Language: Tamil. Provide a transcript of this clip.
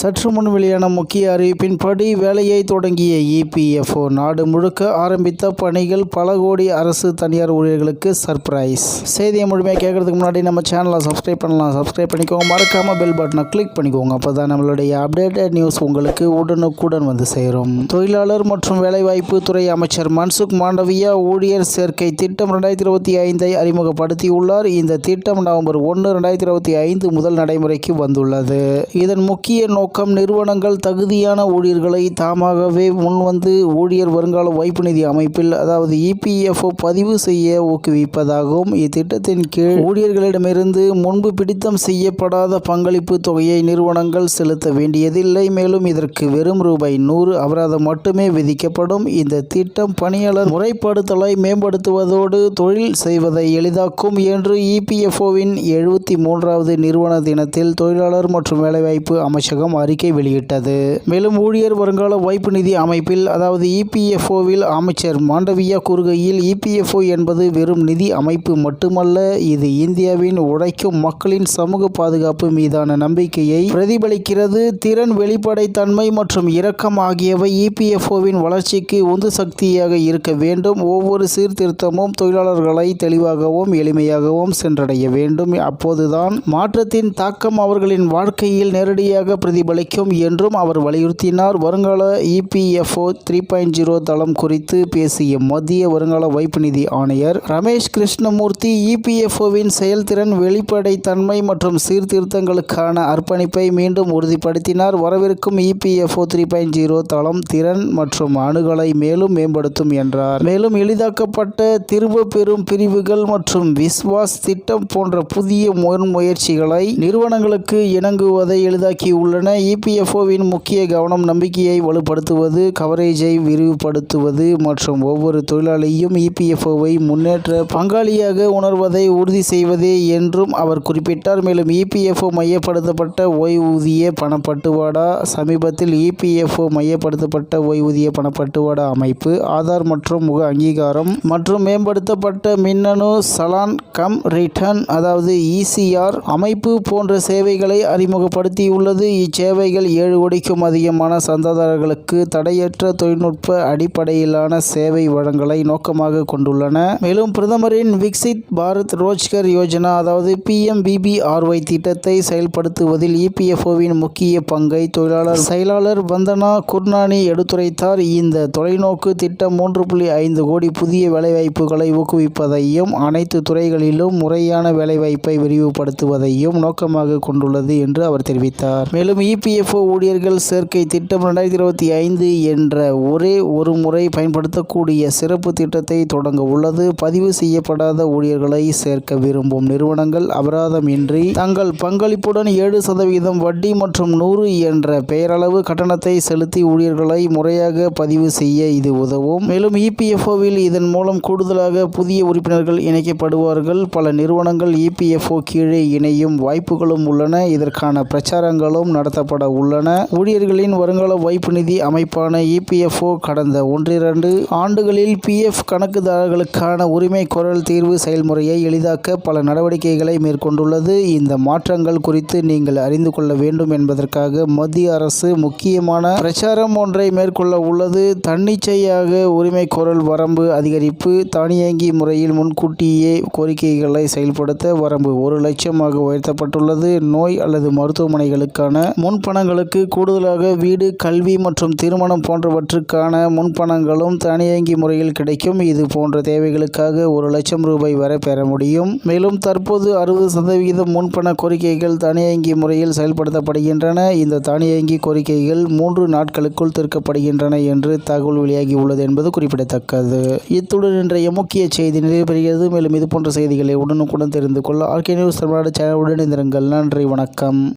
சற்று முன் வெளியான முக்கிய அறிவிப்பின்படி வேலையை தொடங்கிய இபிஎஃப்ஓ நாடு முழுக்க ஆரம்பித்த பணிகள் பல கோடி அரசு தனியார் ஊழியர்களுக்கு சர்ப்ரைஸ் செய்தியை முழுமையாக கேட்கறதுக்கு முன்னாடி நம்ம சேனலை சப்ஸ்கிரைப் பண்ணலாம். சப்ஸ்கிரைப் பண்ணிக்கோங்க. மறக்காம பெல் பட்டனை கிளிக் பண்ணிக்கோங்க. அப்போ தான் நம்மளுடைய அப்டேட்டட் நியூஸ் உங்களுக்கு உடனுக்குடன் வந்து சேரும். தொழிலாளர் மற்றும் வேலைவாய்ப்பு துறை அமைச்சர் மன்சுக் மாண்டவியா ஊழியர் சேர்க்கை திட்டம் ரெண்டாயிரத்தி இருபத்தி ஐந்தை அறிமுகப்படுத்தியுள்ளார். இந்த திட்டம் நவம்பர் ஒன்று ரெண்டாயிரத்தி இருபத்தி ஐந்து முதல் நடைமுறைக்கு வந்துள்ளது. இதன் முக்கிய நோக்கம் நிறுவனங்கள் தகுதியான ஊழியர்களை தாமாகவே முன்வந்து ஊழியர் வருங்கால வைப்பு நிதி அமைப்பில் அதாவது இபிஎஃப்ஓ பதிவு செய்ய ஊக்குவிப்பதாகவும் இத்திட்டத்தின் கீழ் ஊழியர்களிடமிருந்து முன்பு பிடித்தம் செய்யப்படாத பங்களிப்பு தொகையை நிறுவனங்கள் செலுத்த வேண்டியதில்லை. மேலும் இதற்கு வெறும் ரூபாய் நூறு அபராதம் மட்டுமே விதிக்கப்படும். இந்த திட்டம் பணியாளர் முறைப்படுத்தலை மேம்படுத்துவதோடு தொழில் செய்வதை எளிதாக்கும் என்று இபிஎஃப்ஓவின் எழுபத்தி மூன்றாவது நிறுவன தினத்தில் தொழிலாளர் மற்றும் வேலைவாய்ப்பு அமைச்சகம் அறிக்கை வெளியிட்டது. மேலும் ஊழியர் வருங்கால வைப்பு நிதி அமைப்பில் அதாவது இபிஎஃப்ஓவில் அமைச்சர் மாண்டவியா கூறுகையில் இபிஎஃப்ஓ என்பது வெறும் நிதி அமைப்பு மட்டுமல்ல இது இந்தியாவின் உழைக்கும் மக்களின் சமூக பாதுகாப்பு மீதான நம்பிக்கையை பிரதிபலிக்கிறது. திறன் வெளிப்படைத்தன்மை மற்றும் இரக்கம் ஆகியவை இபிஎஃப்ஓவின் வளர்ச்சிக்கு உந்து சக்தியாக இருக்க வேண்டும். ஒவ்வொரு சீர்திருத்தமும் தொழிலாளர்களை தெளிவாகவும் எளிமையாகவும் சென்றடைய வேண்டும். அப்போதுதான் மாற்றத்தின் தாக்கம் அவர்களின் வாழ்க்கையில் நேரடியாக பிரதிபலிக்கும் என்றும் அவர் வலியுறுத்தினார். வருங்கால இபிஎஃப்ஓ த்ரீ பாயிண்ட் ஜீரோ தளம் குறித்து பேசிய மத்திய வருங்கால வைப்பு நிதி ஆணையர் ரமேஷ் கிருஷ்ணமூர்த்தி இபிஎஃப்ஓவின் செயல்திறன் வெளிப்படைத்தன்மை மற்றும் சீர்திருத்தங்களுக்கான அர்ப்பணிப்பை மீண்டும் உறுதிப்படுத்தினார். வரவிருக்கும் இபிஎஃப்ஓ த்ரீ பாயிண்ட் ஜீரோ தளம் திறன் மற்றும் அணுகலை மேலும் மேம்படுத்தும் என்றார். மேலும் எளிதாக்கப்பட்ட திரும்ப பெறும் பிரிவுகள் மற்றும் விஸ்வாஸ் திட்டம் போன்ற புதிய முன்முயற்சிகளை நிறுவனங்களுக்கு இணங்குவதை எளிதாக்கியுள்ளன. இபிஎஃப்ஓவின் முக்கிய கவனம் நம்பிக்கையை வலுப்படுத்துவது கவரேஜை விரிவுபடுத்துவது மற்றும் ஒவ்வொரு தொழிலாளியும் இபிஎஃப்ஓவை முன்னேற்ற பங்காளியாக உணர்வதை உறுதி செய்வதே என்றும் அவர் குறிப்பிட்டார். மேலும் இபிஎஃப்ஓ மையப்படுத்தப்பட்ட ஓய்வூதிய பணப்பட்டுவாடா சமீபத்தில் இபிஎஃப்ஓ மையப்படுத்தப்பட்ட ஓய்வூதிய பணப்பட்டுவாடா அமைப்பு ஆதார் மற்றும் முக அங்கீகாரம் மற்றும் மேம்படுத்தப்பட்ட மின்னணு சலான் கம் ரிட்டர்ன் அதாவது இசிஆர் அமைப்பு போன்ற சேவைகளை அறிமுகப்படுத்தியுள்ளது. சேவைகள் ஏழு கோடிக்கும் அதிகமான சந்தாதாரர்களுக்கு தடையற்ற தொழில்நுட்ப அடிப்படையிலான சேவை வழங்கலை நோக்கமாக கொண்டுள்ளன. மேலும் பிரதமரின் விக்சித் பாரத் ரோஜ்கர் யோஜனா அதாவது பிஎம்பிபிஆர்ஒய் திட்டத்தை செயல்படுத்துவதில் இபிஎஃப்ஓவின் முக்கிய பங்கை தொழிலாளர் செயலாளர் வந்தனா குர்னானி எடுத்துரைத்தார். இந்த தொலைநோக்கு திட்டம் மூன்று புள்ளி ஐந்து கோடி புதிய வேலைவாய்ப்புகளை ஊக்குவிப்பதையும் அனைத்து துறைகளிலும் முறையான வேலைவாய்ப்பை விரிவுபடுத்துவதையும் நோக்கமாக கொண்டுள்ளது என்று அவர் தெரிவித்தார். மேலும் இபிஎஃப்ஓ ஊழியர்கள் சேர்க்கை திட்டம் ரெண்டாயிரத்தி இருபத்தி ஐந்து என்ற ஒரே ஒரு முறை பயன்படுத்தக்கூடிய சிறப்பு திட்டத்தை தொடங்க உள்ளது. பதிவு செய்யப்படாத ஊழியர்களை சேர்க்க விரும்பும் நிறுவனங்கள் அபராதம் இன்றி தங்கள் பங்களிப்புடன் ஏழு சதவீதம் வட்டி மற்றும் நூறு என்ற பெயரளவு கட்டணத்தை செலுத்தி ஊழியர்களை முறையாக பதிவு செய்ய இது உதவும். மேலும் இபிஎஃப்ஓவில் இதன் மூலம் கூடுதலாக புதிய உறுப்பினர்கள் இணைக்கப்படுவார்கள். பல நிறுவனங்கள் இபிஎஃப்ஓ கீழே இணையும் வாய்ப்புகளும் உள்ளன. இதற்கான பிரச்சாரங்களும் நடத்த நடத்தப்பட உள்ளன. ஊழியர்களின் வருங்கால வைப்பு நிதி அமைப்பான இபிஎஃப்ஓ கடந்த ஒன்றிரண்டு ஆண்டுகளில் பிஎஃப் கணக்குதாரர்களுக்கான உரிமை குரல் தீர்வு செயல்முறையை எளிதாக்க பல நடவடிக்கைகளை மேற்கொண்டுள்ளது. இந்த மாற்றங்கள் குறித்து நீங்கள் அறிந்து கொள்ள வேண்டும் என்பதற்காக மத்திய அரசு முக்கியமான பிரச்சாரம் ஒன்றை மேற்கொள்ள உள்ளது. தன்னிச்சையாக உரிமை குரல் வரம்பு அதிகரிப்பு தானியங்கி முறையில் முன்கூட்டியே கோரிக்கைகளை செயல்படுத்த வரம்பு ஒரு லட்சமாக உயர்த்தப்பட்டுள்ளது. நோய் அல்லது மருத்துவமனைகளுக்கான முன்பணங்களுக்கு கூடுதலாக வீடு கல்வி மற்றும் திருமணம் போன்றவற்றுக்கான முன்பணங்களும் தானியங்கி முறையில் கிடைக்கும். இது போன்ற தேவைகளுக்காக ஒரு லட்சம் ரூபாய் வரை பெற முடியும். மேலும் தற்போது அறுபது சதவிகிதம் முன்பண கோரிக்கைகள் தானியங்கி முறையில் செயல்படுத்தப்படுகின்றன. இந்த தானியங்கி கோரிக்கைகள் மூன்று நாட்களுக்குள் தீர்க்கப்படுகின்றன என்று தகவல் வெளியாகி உள்ளது என்பது குறிப்பிடத்தக்கது. இத்துடன் இன்றைய முக்கிய செய்தி நிறைவு மேலும் இது போன்ற செய்திகளை உடனுக்குடன் தெரிந்து கொள்ள ஆர்கே நியூஸ் தமிழ்நாடு சேனலுடன் இருந்திருங்கள் நன்றி வணக்கம்.